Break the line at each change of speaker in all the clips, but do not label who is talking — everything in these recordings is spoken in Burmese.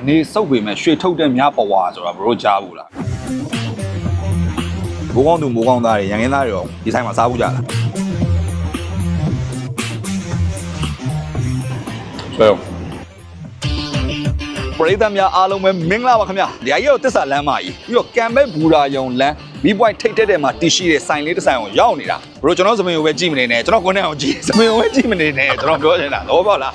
အနေစုပ်ပေမဲ့ရွှေထုတ်တဲ့မြပဝါဆိုတာဘလို့ကြားဘူးလားမိုးကောင်းသူမိုးကောင်းသားတွေရန်ကင်းသားတွေရောဒီဆိုင်မှာစားဘူးကြလားဆွဲအောင်ပရိသတ်များအားလုံးပဲမင်္ဂလာပါခင်ဗျာဒီအကြီးတော့တစ္ဆာလမ်းမကြီးပြီးတော့ကံပဲဘူရာယုံလမ်းမီးပွိုင်းထိတ်တဲ့တဲ့မှာတည်ရှိတဲ့ဆိုင်လေးတစ်ဆိုင်ကိုရောက်နေတာဘလို့ကျွန်တော်စမင်ကိုပဲကြည့်မနေနဲ့ကျွန်တော်ကိုနဲ့အောင်ကြည့်စမင်ကိုပဲကြည့်မနေနဲ့ကျွန်တော်ပြောနေတာတော့ပေါ့လား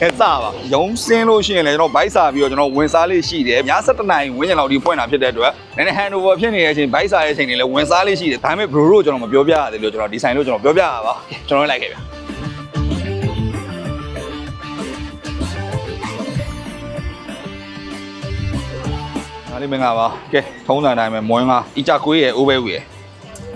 အဲစပါရုံစင်းလို့ရှိရင်လည်းကျွန်တော်ဘိုက်စာပြီးတော့ကျွန်တော်ဝင်စားလေးရှိတယ်ည7နာရီဝင်းကျင်လောက်ဒီဖွင့်တာဖြစ်တဲ့အတွက်နည်းနည်း handover ဖြစ်နေတဲ့အချိန်ဘိုက်စာရဲ့အချိန်တွေလည်းဝင်စားလေးရှိတယ်ဒါပေမဲ့ bro တို့ကျွန်တော်မပြောပြရသေးလို့ကျွန်တော်ဒီဆိုင်လို့ကျွန်တော်ပြောပြရပါကျွန်တော်လိုက်ခဲ့ဗျာဒါလေးမင်္ဂလာပါကဲထုံးစံတိုင်းပဲမွင်းကားအကြကွေးရဲ့အိုးပဲဦးရဲ့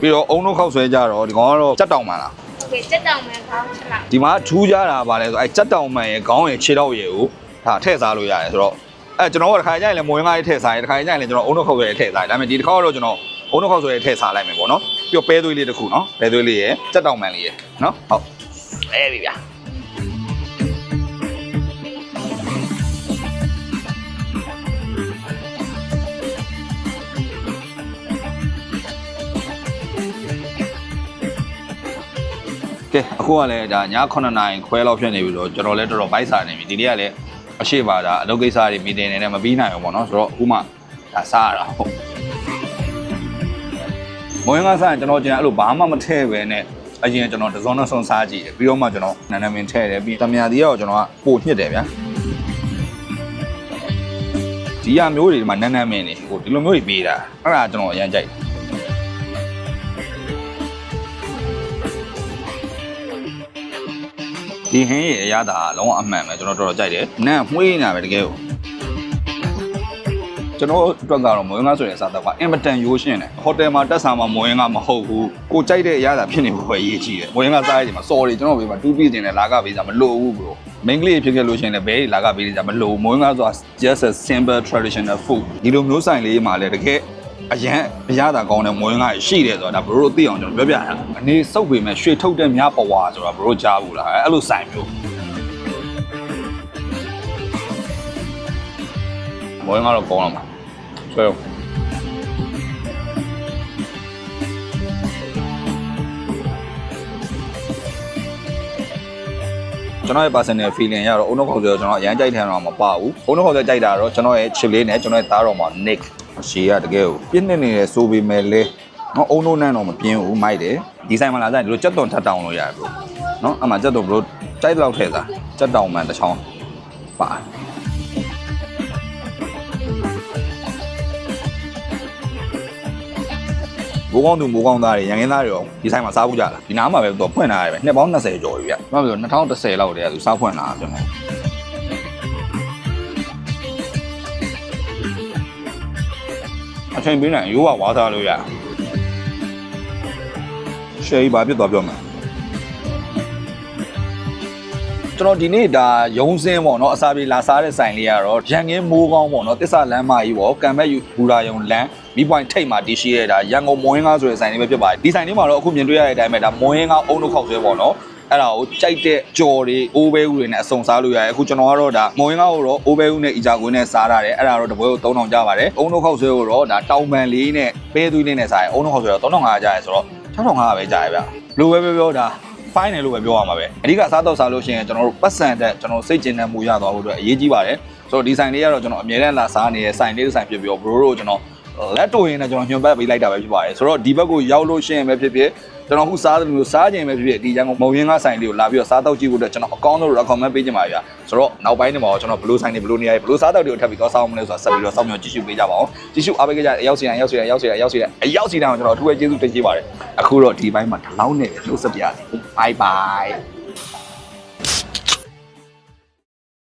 ပြီးတော့အုံတို့ခောက်ဆွဲကြတော့ဒီကောင်ကတော့ကြက်တောင်မှန်လား
ဟုတ်ကဲ့စက်တောင်မှန်ခေါင်းချက်လောက်
ဒီမှာထူးကြတာပါလဲဆိုအဲစက်တောင်မှန်ရဲ့ခေါင်းရဲ့ခြေထောက်ရဲ့ကိုဒါထည့်စားလို့ရတယ်ဆိုတော့အဲကျွန်တော်ကတစ်ခါကြိုင်လဲမဝင်ကားလေးထည့်စားရင်တစ်ခါကြိုင်လဲကျွန်တော်အုံနှုတ်ခေါက်ရဲ့ထည့်စားရင်ဒါပေမဲ့ဒီတစ်ခါတော့ကျွန်တော်အုံနှုတ်ခေါက်ဆိုရဲထည့်စားလိုက်မယ်ပေါ့နော်ပြီးတော့ပဲသွေးလေးတစ်ခုနော်ပဲသွေးလေးရဲ့စက်တောင်မှန်လေးရဲ့နော်ဟုတ်အဲပြီဗျာ ကဲအခုကလည်းဒါည9နာရီခွဲလောက်ဖြစ်နေပြီတော့ကျွန်တော်လည်းတော်တော်ဘိုက်စာနေပြီဒီနေ့ကလည်းအရှိပါဒါအလုပ်ကိစ္စတွေမီတင်နေနဲ့မပြီးနိုင်ဘူးပေါ့နော်ဆိုတော့အခုမှဒါစားရတာဟုတ်မွေးငါစားရင်ကျွန်တော်ကျန်အဲ့လိုဘာမှမထည့်ပဲနဲ့အရင်ကျွန်တော်တစုံနဲ့စုံစားကြည့်တယ်ပြီးတော့မှကျွန်တော်နာနာမင်ထည့်တယ်ပြီးတမယာတီကတော့ကျွန်တော်ကပို့ညှစ်တယ်ဗျာဒီရမျိုးတွေဒီမှာနာနာမင်နေဟိုဒီလိုမျိုးတွေပေးတာအဲ့ဒါကျွန်တော်အရင်ကြိုက်တယ် ဒီဟင်းရဲ့အရသာကလုံးဝအမှန်ပဲကျွန်တော်တော်တော်ကြိုက်တယ်နန့်မှွေးနေတာပဲတကယ်ကိုကျွန်တော်အတွက်ကတော့မွေးငါဆိုတဲ့စားတော့ကအင်မတန်ရိုးရှင်းတယ်ဟိုတယ်မှာတက်ဆာမှာမွေးငါမဟုတ်ဘူးကိုကြိုက်တဲ့အရသာဖြစ်နေဖို့ပဲအရေးကြီးတယ်မွေးငါစားရချိန်မှာ sorry ကျွန်တော်ဘေးမှာ2 piece တင်တယ်လာကပေးစားမလို့ဘူး bro မင်းကလေးဖြစ်ခဲ့လို့ရှရင်လည်းဘယ်လာကပေးစားမလို့မွေးငါဆိုတာ just a simple traditional food ဒီလိုမျိုးဆိုင်လေးမှာလည်းတကယ် အရန်အရသာကောင်းတဲ့မွေးငါရှိတယ်ဆိုတာဒါဘရိုတို့သိအောင်ကျွန်တော်ပြောပြတာအနေစုပ်ပေမဲ့ရွှေထုတ်တဲ့မြပဝါဆိုတာဘရိုတို့ကြားဘူးလားအဲ့လိုဆိုင်မျိုးမွေးငါတော့ကောင်းလာမှာဆွဲအောင်ကျွန်တော်ရဲ့ personal feeling ရတော့အုံနှုတ်ခေါက်ဆိုတော့ကျွန်တော်အရန်ကြိုက်တယ်တော့မပါဘူးအုံနှုတ်ခေါက်ဆိုကြိုက်တာတော့ကျွန်တော်ရဲ့ chip လေးနဲ့ကျွန်တော်ရဲ့သားတော်မှာ Nick ရှေးရတကယ်ကိုပြင်းနေနေတယ်ဆိုပေမဲ့လေနော်အုံနှုတ်နဲ့တော့မပြင်းဘူးမိုက်တယ်ဒီဆိုင်မှာလာကြရင်ဒီလိုကြက်သွန်ထပ်တောင်းလို့ရတယ်ဘရိုနော်အမှကြက်သွန်ဘရိုကြိုက်တဲ့လောက်ထည့်စားကြက်တောင်မှန်တစ်ချောင်းပါမိုးကောင်းသူမိုးကောင်းသားတွေရန်ကင်းသားတွေရောဒီဆိုင်မှာစားဘူးကြလားဒီနားမှာပဲတော့ဖွင့်လာရတယ်ပဲနှစ်ပေါင်း20ကျော်ပြီဗျ။ဘာလို့လဲ2010လောက်တည်းကသူစားဖွင့်လာတာကျွန် ချိန်ပေးနိုင်ရိုးဝဝါသားလို့ရရှေးဘာဖြစ်သွားပြောမှာကျွန်တော်ဒီနေ့ဒါရုံးစင်းပေါ့နော်အစာပြေလာစားတဲ့ဆိုင်လေးကတော့ရန်ကင်းမိုးကောင်းပေါ့နော်တစ္ဆာလမ်းမကြီးပေါ့ကံမဲ့ယူဘူရာယုံလမ်းမီးပွိုင်းထိတ်မှာတည်ရှိရတာရန်ကုန်မွေးငါဆိုတဲ့ဆိုင်လေးပဲဖြစ်ပါတယ်ဒီဆိုင်လေးမှာတော့အခုမြင်တွေ့ရတဲ့အတိုင်းပဲဒါမွေးငါအုံတို့ခောက်ဆွဲပေါ့နော် အဲ့ဒါကိုကြိုက်တဲ့ကြော်တွေအိုးဘဲဦးတွေနဲ့အစုံစားလို့ရတယ်အခုကျွန်တော်ကတော့ဒါမွေးငါကိုတော့အိုးဘဲဦးနဲ့အီဂျာကွင်းနဲ့စားရတယ်အဲ့ဒါတော့တပွဲကို3000ကျပါတယ်အုံတို့ခောက်ဆွဲကိုတော့ဒါတောင်ပန်လေးနဲ့ပဲသွေးလေးနဲ့စားရင်အုံတို့ခောက်ဆွဲတော့3500ကျရဆိုတော့6500ပဲကျရဗျလိုပဲပြောပြောဒါ fine တယ်လို့ပဲပြောရမှာပဲအဓိကစားတော့စားလို့ရှိရင်ကျွန်တော်တို့ပတ်စံတဲ့ကျွန်တော်စိတ်ကျဉ်တဲ့မူရသွားဖို့အတွက်အရေးကြီးပါတယ်ဆိုတော့ဒီဆိုင်လေးကတော့ကျွန်တော်အမြဲတမ်းလာစားနေတဲ့ဆိုင်လေးတစ်ဆိုင်ဖြစ်ပြီးတော့ bro တို့ကျွန်တော်လက်တွေ့ရင်းနဲ့ကျွန်တော်ညွှန်ပတ်ပေးလိုက်တာပဲဖြစ်ပါတယ်ဆိုတော့ဒီဘက်ကိုရောက်လို့ရှိရင်ပဲဖြစ်ဖြစ် ကျွန်တော်ခုစားတယ်လို့စားခြင်းပဲဖြစ်ဖြစ်ဒီကျန်ကိုမုံရင်းကဆိုင်လေးကိုလာပြီးတော့စားတော့ကြည့်ဖို့အတွက်ကျွန်တော်အကောင်းဆုံး recommend ပေးချင်ပါဗျာဆိုတော့နောက်ပိုင်းတွေမှာကျွန်တော်ဘလို့ဆိုင်တွေဘလို့နေရာတွေဘလို့စားတော့တွေကိုထပ်ပြီးတော့စားအောင်မလဲဆိုတာဆက်ပြီးတော့စောင့်မျှော်ကြည့်ရှုပေးကြပါအောင်ကြည့်ရှုအားပေးကြတဲ့အရောက်စီတိုင်းရောက်စီတိုင်းရောက်စီတိုင်းရောက်စီတိုင်းအရောက်စီတိုင်းကိုကျွန်တော်အထူးပဲကျေးဇူးတင်ကြီးပါတယ်အခုတော့ဒီဘိုင်းမှာဒီလောက်နဲ့ပဲလို့ဆက်ပြရစီ bye bye